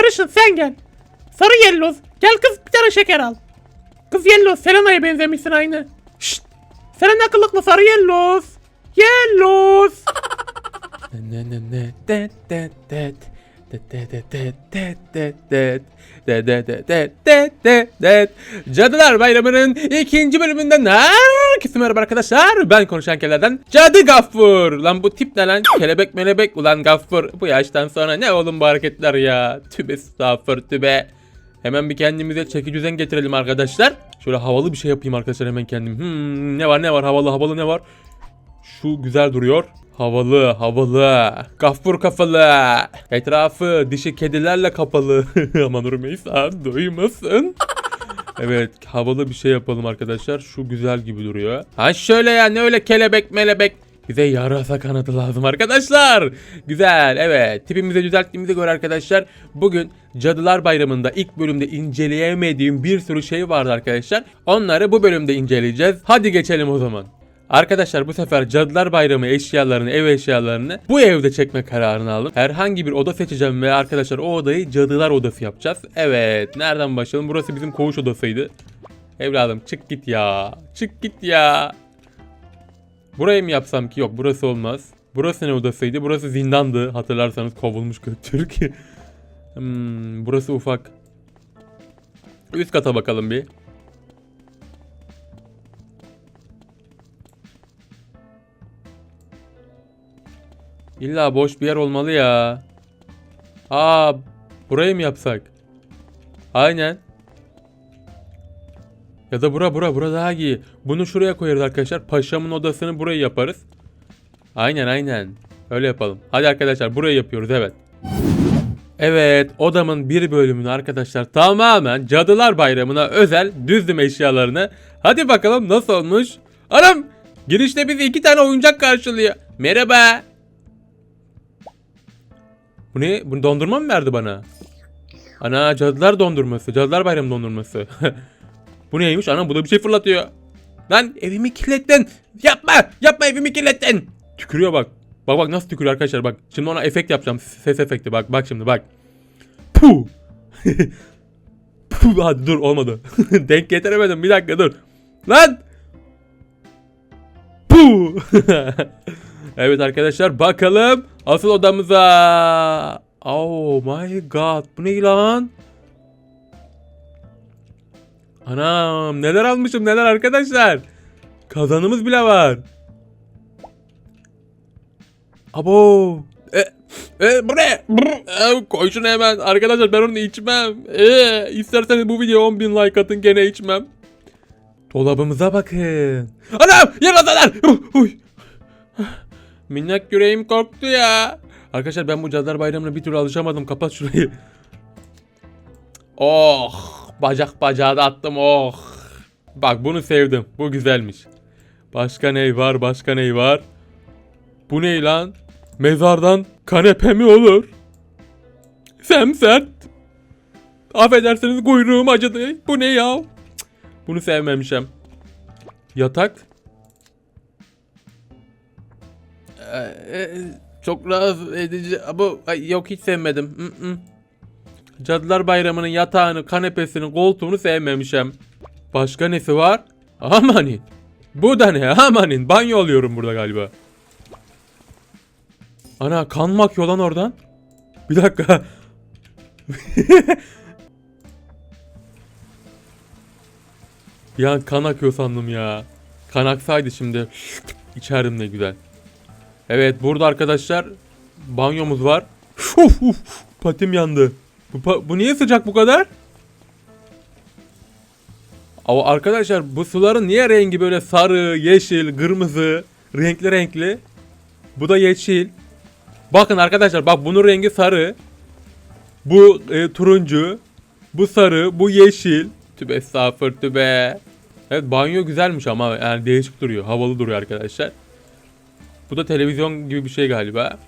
Sarışın sen gel. Sarı yelloz. Gel kız bir tane şeker al. Kız yelloz Selena'ya benzemişsin aynı. Şşt. Selena kılıklı sarı yelloz. Yelloz. Ne ne ne det det det det Cadılar Bayramı'nın ikinci bölümünden herkese merhaba arkadaşlar. Ben konuşan kelerden Cadı Gaffur. Lan bu tip ne lan? Kelebek melebek ulan Gaffur. Bu yaştan sonra ne oğlum bu hareketler ya? Tübe estağfur tübe. Hemen bir kendimize çeki düzen getirelim arkadaşlar. Şöyle havalı bir şey yapayım arkadaşlar hemen kendim. Hmm, ne var ne var havalı havalı ne var? Şu güzel duruyor. Havalı, havalı. Gaffur kafalı. Etrafı dişi kedilerle kapalı. Aman Rümeysa duymasın. evet, havalı bir şey yapalım arkadaşlar. Şu güzel gibi duruyor. Ha şöyle ya ne öyle kelebek melebek. Bize yarasa kanadı lazım arkadaşlar. Güzel evet. Tipimizi düzelttiğimize göre arkadaşlar bugün Cadılar Bayramı'nda ilk bölümde inceleyemediğim bir sürü şey vardı arkadaşlar. Onları bu bölümde inceleyeceğiz. Hadi geçelim o zaman. Arkadaşlar bu sefer Cadılar Bayramı eşyalarını, ev eşyalarını bu evde çekme kararını aldım. Herhangi bir oda seçeceğim ve arkadaşlar o odayı Cadılar Odası yapacağız. Evet, nereden başlayalım? Burası bizim koğuş odasıydı. Evladım çık git ya. Çık git ya. Burayı mı yapsam ki? Yok burası olmaz. Burası ne odasıydı? Burası zindandı. Hatırlarsanız kovulmuş Türk. hmm, burası ufak. Üst kata bakalım bir. İlla boş bir yer olmalı ya. Aa, burayı mı yapsak? Aynen. Ya da bura bura bura daha iyi. Bunu şuraya koyarız arkadaşlar. Paşamın odasını burayı yaparız. Aynen aynen. Öyle yapalım. Hadi arkadaşlar burayı yapıyoruz evet. Evet odamın bir bölümünü arkadaşlar tamamen Cadılar Bayramı'na özel düzdüm eşyalarını. Hadi bakalım nasıl olmuş? Anam girişte bizi iki tane oyuncak karşılıyor. Merhaba. Bu ne? Bunu dondurma mı verdi bana? Ana cadılar dondurması. Cadılar bayramı dondurması. bu neymiş? Ana bu da bir şey fırlatıyor. Lan evimi kirlettin. Yapma. Yapma evimi kirlettin. Tükürüyor bak. Bak bak nasıl tükürüyor arkadaşlar bak. Şimdi ona efekt yapacağım. Ses efekti bak. Bak şimdi bak. Puh. Puh. Hadi dur olmadı. Denk getiremedim. Bir dakika dur. Lan. Puh. Evet arkadaşlar bakalım asıl odamıza. Oh my god. Bu ne lan? Anam neler almışım neler arkadaşlar. Kazanımız bile var. Abo. E, e, bu ne? E, koy şunu hemen. Arkadaşlar ben onu içmem. E, isterseniz bu videoya 10 bin like atın gene içmem. Dolabımıza bakın. Anam yarasalar. Uh, uy. Minnak yüreğim korktu ya. Arkadaşlar ben bu Cadılar Bayramı'na bir türlü alışamadım. Kapat şurayı. Oh. Bacak bacağı da attım. Oh. Bak bunu sevdim. Bu güzelmiş. Başka ney var? Başka ney var? Bu ne lan? Mezardan kanepe mi olur? Semsert. Affedersiniz kuyruğum acıdı. Bu ne ya? Bunu sevmemişim. Yatak. Çok rahatsız edici ama yok hiç sevmedim. Cadılar Bayramı'nın yatağını, kanepesini, koltuğunu sevmemişim. Başka nesi var? Amanin. Bu da ne? Amanin. Banyo alıyorum burada galiba. Ana kan mı akıyor lan oradan? Bir dakika. Bir an kan akıyor sandım ya. Kan aksaydı şimdi. İçerdim ne güzel. Evet burada arkadaşlar banyomuz var. Uf, uf, patim yandı. Bu, bu niye sıcak bu kadar? Ama arkadaşlar bu suların niye rengi böyle sarı, yeşil, kırmızı, renkli renkli? Bu da yeşil. Bakın arkadaşlar bak bunun rengi sarı. Bu e, turuncu. Bu sarı, bu yeşil. Tübe estağfur tübe. Evet banyo güzelmiş ama yani değişik duruyor. Havalı duruyor arkadaşlar. Bu da televizyon gibi bir şey galiba.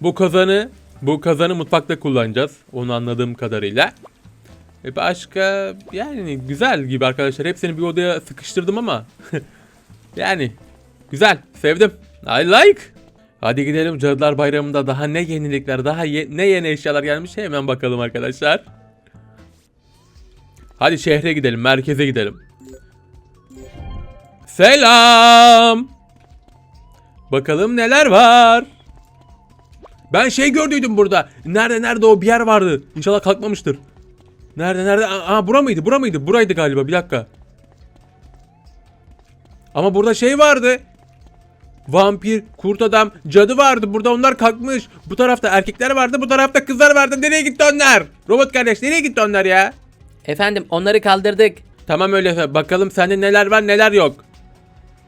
Bu kazanı bu kazanı mutfakta kullanacağız. Onu anladığım kadarıyla. E başka yani güzel gibi arkadaşlar. Hepsini bir odaya sıkıştırdım ama yani güzel. Sevdim. I like. Hadi gidelim Cadılar Bayramı'nda daha ne yenilikler, daha ye- ne yeni eşyalar gelmiş hemen bakalım arkadaşlar. Hadi şehre gidelim, merkeze gidelim. Selam. Bakalım neler var. Ben şey gördüydüm burada. Nerede nerede o bir yer vardı. İnşallah kalkmamıştır. Nerede nerede? Aa, bura mıydı? Bura mıydı? Buraydı galiba. Bir dakika. Ama burada şey vardı. Vampir, kurt adam, cadı vardı. Burada onlar kalkmış. Bu tarafta erkekler vardı. Bu tarafta kızlar vardı. Nereye gitti onlar? Robot kardeş nereye gitti onlar ya? Efendim onları kaldırdık. Tamam öyleyse. Bakalım sende neler var neler yok.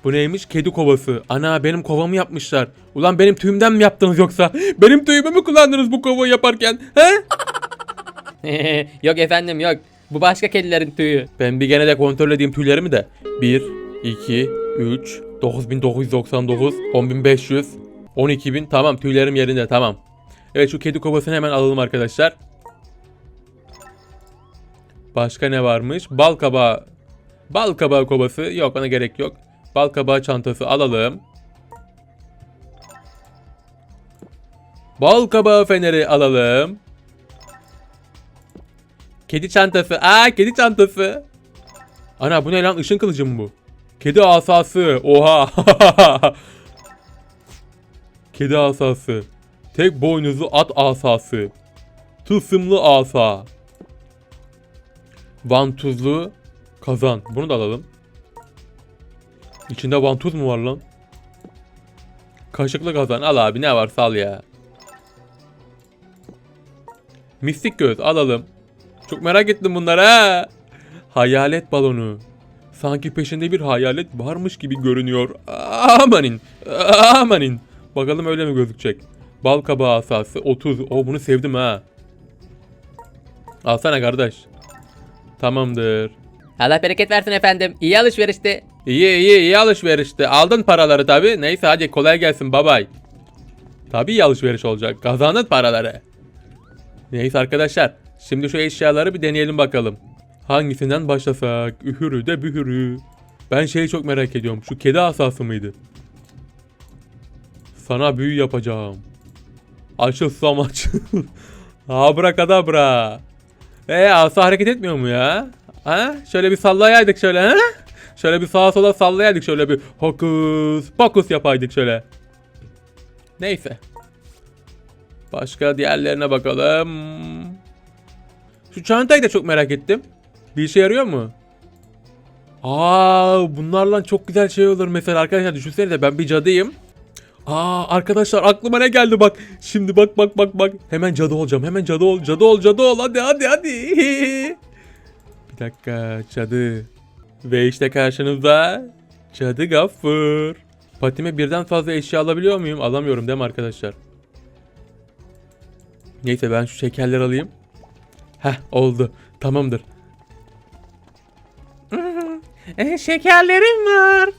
Bu neymiş? Kedi kovası. Ana benim kovamı yapmışlar. Ulan benim tüyümden mi yaptınız yoksa? Benim tüyümü mü kullandınız bu kovayı yaparken? He? yok efendim yok. Bu başka kedilerin tüyü. Ben bir gene de kontrol edeyim tüylerimi de. 1, 2, 3, 9999, 10500, 12000. Tamam tüylerim yerinde tamam. Evet şu kedi kovasını hemen alalım arkadaşlar. Başka ne varmış? Bal kabağı. Bal kabağı kovası. Yok ona gerek yok. Bal kabağı çantası alalım. Bal kabağı feneri alalım. Kedi çantası. Aa kedi çantası. Ana bu ne lan? Işın kılıcı mı bu? Kedi asası. Oha. kedi asası. Tek boynuzlu at asası. Tılsımlı asa. Vantuzlu kazan. Bunu da alalım. İçinde vantuz mu var lan? Kaşıklı kazan. Al abi ne varsa al ya. Mistik göz alalım. Çok merak ettim bunlara. Hayalet balonu. Sanki peşinde bir hayalet varmış gibi görünüyor. Amanin. Amanin. Bakalım öyle mi gözükecek? Bal kabağı asası 30. O bunu sevdim ha. Alsana kardeş. Tamamdır. Allah bereket versin efendim. İyi alışverişti. İyi iyi iyi alışverişti. Aldın paraları tabi. Neyse hadi kolay gelsin babay. Tabi iyi alışveriş olacak. Kazandın paraları. Neyse arkadaşlar. Şimdi şu eşyaları bir deneyelim bakalım. Hangisinden başlasak? Ühürü de bühürü. Ben şeyi çok merak ediyorum. Şu kedi asası mıydı? Sana büyü yapacağım. Açılsam açıl. Abrakadabra. E asa hareket etmiyor mu ya? Ha? Şöyle bir sallayaydık şöyle ha? Şöyle bir sağa sola sallayaydık şöyle bir hokus pokus yapaydık şöyle. Neyse. Başka diğerlerine bakalım. Şu çantayı da çok merak ettim. Bir işe yarıyor mu? Aa, bunlarla çok güzel şey olur mesela arkadaşlar düşünsenize ben bir cadıyım. Aa arkadaşlar aklıma ne geldi bak. Şimdi bak bak bak bak. Hemen cadı olacağım. Hemen cadı ol. Cadı ol cadı ol. Hadi hadi hadi. bir dakika cadı. Ve işte karşınızda cadı Gaffur. Patime birden fazla eşya alabiliyor muyum? Alamıyorum değil mi arkadaşlar? Neyse ben şu şekerleri alayım. Heh oldu. Tamamdır. E, şekerlerim var.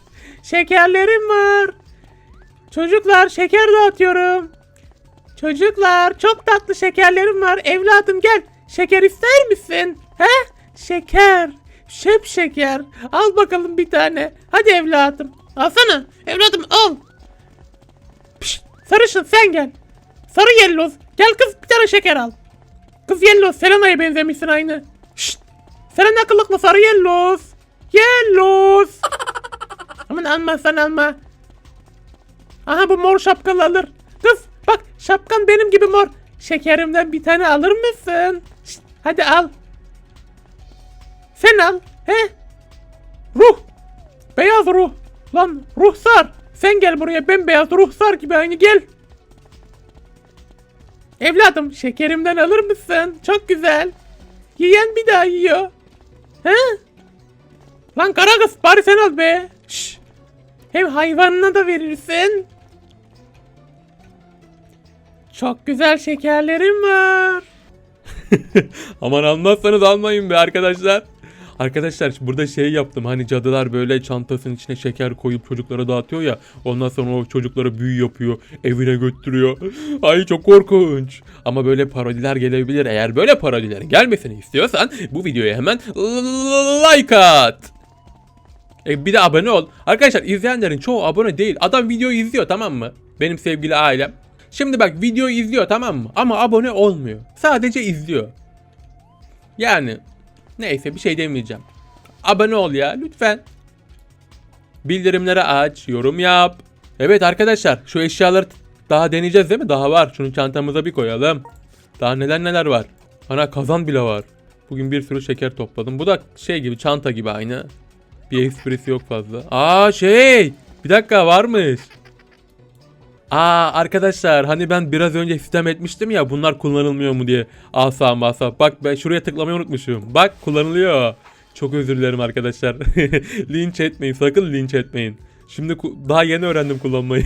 Şekerlerim var. Çocuklar şeker dağıtıyorum. Çocuklar çok tatlı şekerlerim var. Evladım gel. Şeker ister misin? He? Şeker. Şep şeker. Al bakalım bir tane. Hadi evladım. Alsana. Evladım al. Pişt, sarışın sen gel. Sarı yelloz. Gel kız bir tane şeker al. Kız yelloz Selena'ya benzemişsin aynı. Şşt. Selena kılıklı sarı yelloz. Yelloz. Aman alma sen alma. Aha bu mor şapkalı alır. Kız bak şapkan benim gibi mor. Şekerimden bir tane alır mısın? Şşt, hadi al. Sen al. He? Ruh. Beyaz ruh. Lan ruhsar. Sen gel buraya bembeyaz ruhsar gibi aynı gel. Evladım şekerimden alır mısın? Çok güzel. Yiyen bir daha yiyor. He? Lan kara kız bari sen al be. Şş. Hem hayvanına da verirsin. Çok güzel şekerlerim var. Aman almazsanız almayın be arkadaşlar. Arkadaşlar burada şey yaptım hani cadılar böyle çantasının içine şeker koyup çocuklara dağıtıyor ya. Ondan sonra o çocuklara büyü yapıyor. Evine götürüyor. Ay çok korkunç. Ama böyle parodiler gelebilir. Eğer böyle parodiler gelmesini istiyorsan bu videoya hemen like at. E bir de abone ol. Arkadaşlar izleyenlerin çoğu abone değil. Adam videoyu izliyor tamam mı? Benim sevgili ailem. Şimdi bak video izliyor tamam mı? Ama abone olmuyor. Sadece izliyor. Yani neyse bir şey demeyeceğim. Abone ol ya lütfen. Bildirimleri aç, yorum yap. Evet arkadaşlar şu eşyaları daha deneyeceğiz değil mi? Daha var. Şunu çantamıza bir koyalım. Daha neler neler var. Ana kazan bile var. Bugün bir sürü şeker topladım. Bu da şey gibi çanta gibi aynı. Bir esprisi yok fazla. Aa şey. Bir dakika varmış. Aa arkadaşlar hani ben biraz önce sistem etmiştim ya bunlar kullanılmıyor mu diye. Asa masa. Bak ben şuraya tıklamayı unutmuşum. Bak kullanılıyor. Çok özür dilerim arkadaşlar. linç etmeyin sakın linç etmeyin. Şimdi daha yeni öğrendim kullanmayı.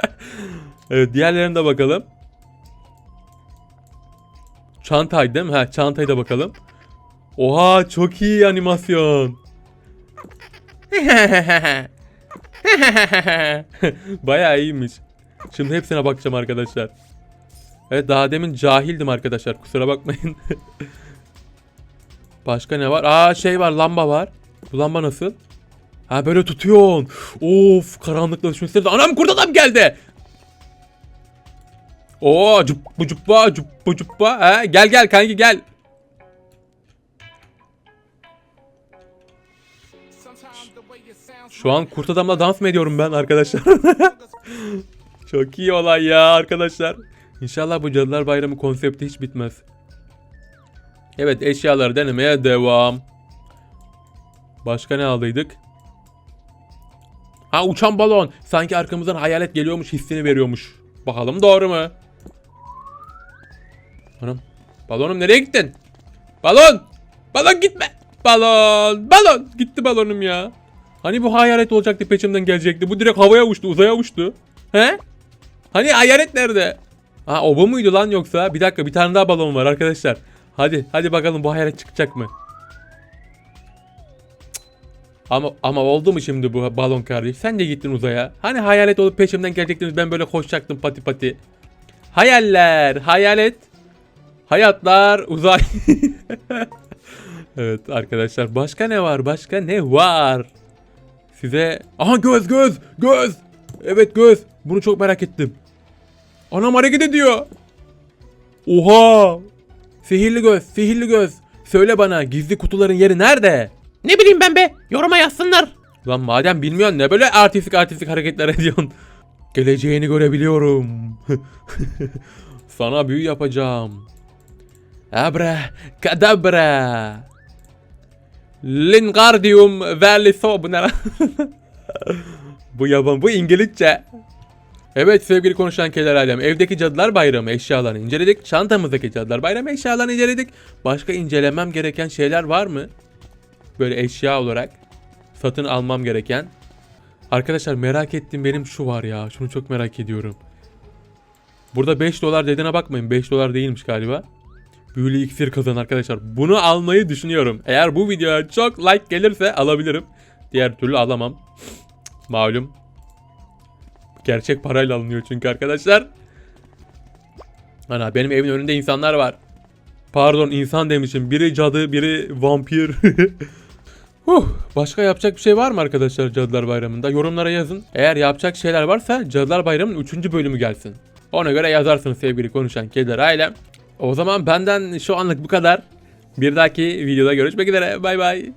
evet diğerlerine de bakalım. Çantaydı değil mi? Ha çantayı da bakalım. Oha çok iyi animasyon. Bayağı iyiymiş. Şimdi hepsine bakacağım arkadaşlar. Evet daha demin cahildim arkadaşlar. Kusura bakmayın. Başka ne var? Aa şey var lamba var. Bu lamba nasıl? Ha böyle tutuyorsun. Of karanlıkla düşünsene. Anam kurt adam geldi. Oo cuppa cuppa cuppa cuppa. Ha, gel gel kanki gel. Şu an kurt adamla dans mı ediyorum ben arkadaşlar? Çok iyi olay ya arkadaşlar. İnşallah bu Cadılar Bayramı konsepti hiç bitmez. Evet eşyaları denemeye devam. Başka ne aldıydık? Ha uçan balon. Sanki arkamızdan hayalet geliyormuş hissini veriyormuş. Bakalım doğru mu? Anam. Balonum nereye gittin? Balon. Balon gitme. Balon. Balon. Gitti balonum ya. Hani bu hayalet olacaktı peşimden gelecekti. Bu direkt havaya uçtu uzaya uçtu. He? Hani hayalet nerede? Ha o bu muydu lan yoksa? Bir dakika bir tane daha balon var arkadaşlar. Hadi hadi bakalım bu hayalet çıkacak mı? Ama ama oldu mu şimdi bu balon kardeş? Sen de gittin uzaya. Hani hayalet olup peşimden gelecektiniz ben böyle koşacaktım pati pati. Hayaller, hayalet, hayatlar, uzay. evet arkadaşlar başka ne var? Başka ne var? Size... Aha göz göz göz. Evet göz. Bunu çok merak ettim. Anam hareket ediyor. Oha. Sihirli göz, sihirli göz. Söyle bana gizli kutuların yeri nerede? Ne bileyim ben be. Yoruma yazsınlar. Lan madem bilmiyorsun ne böyle artistik artistik hareketler ediyorsun. Geleceğini görebiliyorum. Sana büyü yapacağım. Abra kadabra. Lingardium verliso bu ne bu yaban bu İngilizce. Evet sevgili konuşan keller alem evdeki cadılar bayramı eşyalarını inceledik. Çantamızdaki cadılar bayramı eşyalarını inceledik. Başka incelemem gereken şeyler var mı? Böyle eşya olarak satın almam gereken. Arkadaşlar merak ettiğim benim şu var ya. Şunu çok merak ediyorum. Burada 5 dolar dediğine bakmayın. 5 dolar değilmiş galiba. Büyülü iksir kazan arkadaşlar. Bunu almayı düşünüyorum. Eğer bu videoya çok like gelirse alabilirim. Diğer türlü alamam. Malum. Gerçek parayla alınıyor çünkü arkadaşlar. Ana benim evin önünde insanlar var. Pardon insan demişim. Biri cadı, biri vampir. Huh, başka yapacak bir şey var mı arkadaşlar Cadılar Bayramı'nda? Yorumlara yazın. Eğer yapacak şeyler varsa Cadılar Bayramı'nın 3. bölümü gelsin. Ona göre yazarsınız sevgili konuşan kediler ailem. O zaman benden şu anlık bu kadar. Bir dahaki videoda görüşmek üzere. Bay bay.